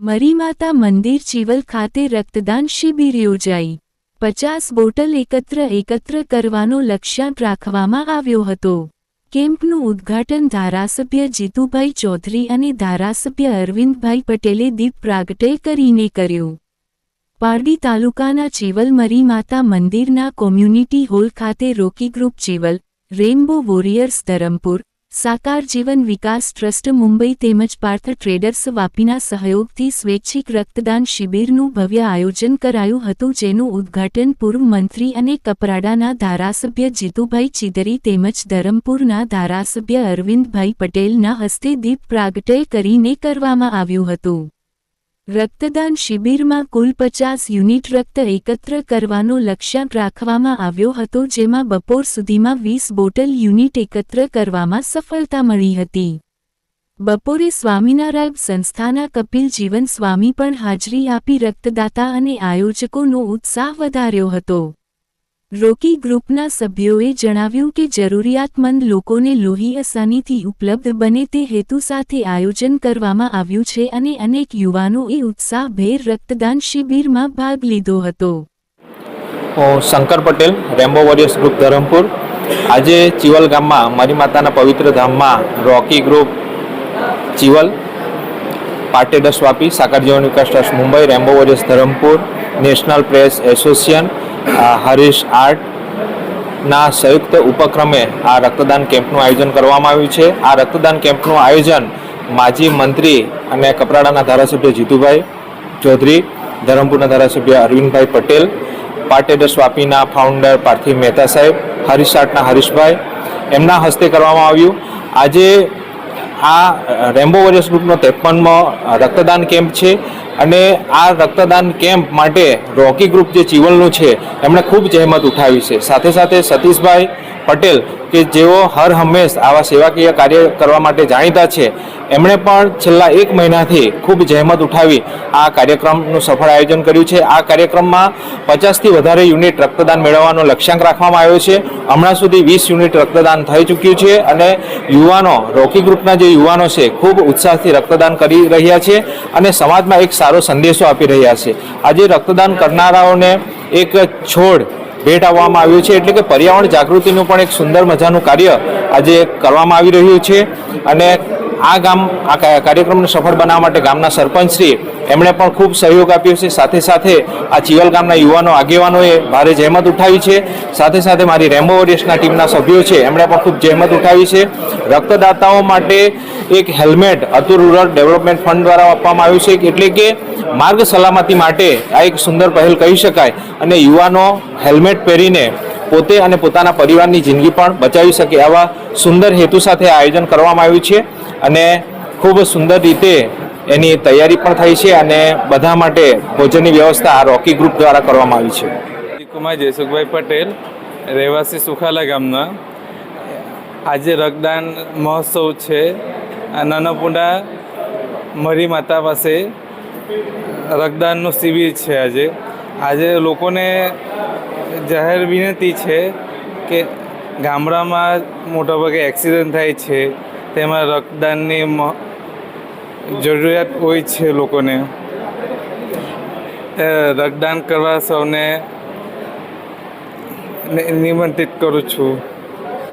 મરીમાતા મંદિર ચીવલ ખાતે રક્તદાન શિબિર યોજાઈ. પચાસ બોટલ એકત્ર એકત્ર કરવાનો લક્ષ્યાંક રાખવામાં આવ્યો હતો. કેમ્પનું ઉદ્ઘાટન ધારાસભ્ય જીતુભાઈ ચૌધરી અને ધારાસભ્ય અરવિંદભાઈ પટેલે દીપ પ્રાગટે કરીને કર્યું. પારડી તાલુકાના ચેવલમરી માતા મંદિરના કોમ્યુનિટી હોલ ખાતે rocky group Chival, rainbow warriors Dharampur, Sakar Jivan Vikas trust Mumbai તેમજ પાર્થ ટ્રેડર્સ વાપીના સહયોગથી સ્વૈચ્છિક રક્તદાન શિબિરનું ભવ્ય આયોજન કરાયું હતું જેનું ઉદ્ઘાટન પૂર્વ મંત્રી અને કપરાડાના ધારાસભ્ય જીતુભાઈ ચિદરી તેમજ ધરમપુરના ધારાસભ્ય અરવિંદભાઈ પટેલના હસ્તે દીપ પ્રાગટય કરીને કરવામાં આવ્યું હતું. રક્તદાન શિબિરમાં કુલ પચાસ યુનિટ રક્ત એકત્ર કરવાનો લક્ષ્યાંક રાખવામાં આવ્યો હતો, જેમાં બપોર સુધીમાં વીસ બોટલ યુનિટ એકત્ર કરવામાં સફળતા મળી હતી. બપોરે સ્વામિનારાયણ સંસ્થાના કપિલ જીવન સ્વામી પણ હાજરી આપી રક્તદાતા અને આયોજકોનો ઉત્સાહ વધાર્યો હતો. રોકી ગ્રુપના સભ્યોએ જણાવ્યું કે જરૂરિયાતમંદ લોકોને લોહી આસાનીથી ઉપલબ્ધ બને તે હેતુ સાથે આયોજન કરવામાં આવ્યું છે અને અનેક યુવાનોએ ઉત્સાહભેર રક્તદાન શિબિરમાં ભાગ લીધો હતો. Shankar Patel Rambo warriors group Dharampur. આજે ચિવલ ગામમાં, મારી માતાના પવિત્ર ધામમાં રોકી group Chival પાટેડસ Vapi Sakar Jivan Vikas trust Mumbai Rambo warriors Dharampur national press association Harish આર્ટના સંયુક્ત ઉપક્રમે આ રક્તદાન કેમ્પનું આયોજન કરવામાં આવ્યું છે. આ રક્તદાન કેમ્પનું આયોજન માજી મંત્રી અને કપરાડાના ધારાસભ્ય જીતુભાઈ ચૌધરી, ધરમપુરના ધારાસભ્ય અરવિંદભાઈ પટેલ પાટેડર સ્વાપીના ફાઉન્ડર પાર્થિવ મહેતા સાહેબ, હરીશ આર્ટના હરીશભાઈ, એમના હસ્તે કરવામાં આવ્યું. આજે આ રેમ્બો વોરિયર્સ ગ્રુપનો ત્રેપનમો રક્તદાન કેમ્પ છે. અને આ રક્તદાન કેમ્પ માટે રોકી ગ્રુપ જે ચીવલનું છે, એમણે ખૂબ જહેમત ઉઠાવી છે. સાથે સાથે સતીશભાઈ પટેલ કે જેઓ હર હંમેશ આવા સેવાકીય કાર્ય કરવા માટે જાણીતા છે, એમણે પણ છેલ્લા એક મહિનાથી ખૂબ જહેમત ઉઠાવી આ કાર્યક્રમનું સફળ આયોજન કર્યું છે. આ કાર્યક્રમમાં પચાસથી વધારે યુનિટ રક્તદાન મેળવવાનો લક્ષ્યાંક રાખવામાં આવ્યો છે. હમણાં સુધી વીસ યુનિટ રક્તદાન થઈ ચૂક્યું છે અને યુવાનો, રોકી ગ્રુપના જે યુવાનો છે, ખૂબ ઉત્સાહથી રક્તદાન કરી રહ્યા છે અને સમાજમાં એક સારો સંદેશો આપી રહ્યા છે. આજે રક્તદાન કરનારાઓને એક છોડ ભેટ આવવામાં આવ્યું છે, એટલે કે પર્યાવરણ જાગૃતિનું પણ એક સુંદર મજાનું કાર્ય આજે કરવામાં આવી રહ્યું છે. અને આ ગામ, આ કાર્યક્રમને સફળ બનાવવા માટે ગામના સરપંચશ્રી એમણે પણ ખૂબ સહયોગ આપ્યો છે. સાથે સાથે આ ચિવલ ગામના યુવાનો આગેવાનોએ ભારે જહેમત ઉઠાવી છે. સાથે સાથે મારી રેમ્બો વોરિયર્સના ટીમના સભ્યો છે, એમણે પણ ખૂબ જહેમત ઉઠાવી છે. રક્તદાતાઓ માટે એક helmet Atul rural development fund દ્વારા આપવામાં આવ્યું છે એટલે કે માર્ગ સલામતી માટે આ એક સુંદર પહેલ કહી શકાય. અને યુવાનો હેલ્મેટ પહેરીને પોતે અને પોતાના પરિવારની જિંદગી પણ બચાવી શકે આવા સુંદર હેતુ સાથે આયોજન કરવામાં આવ્યું છે. અને ખૂબ સુંદર રીતે એની તૈયારી પણ થઈ છે અને બધા માટે ભોજનની વ્યવસ્થા આ રોકી ગ્રુપ દ્વારા કરવામાં આવી છે. કુમાર જયસુખભાઈ પટેલ, રહેવાસી સુખાલા ગામના. આજે રક્તદાન મહોત્સવ છે. આ નાનાપુંડા મરી માતા પાસે રક્તદાનનું શિબિર છે આજે. આજે લોકોને જાહેર વિનંતી છે કે ગામડામાં મોટાભાગે એક્સિડન્ટ થાય છે, તેમાં રક્તદાનની જરૂરિયાત હોય છે લોકોને. રક્તદાન કરવા સૌને નિમંત્રિત કરું છું.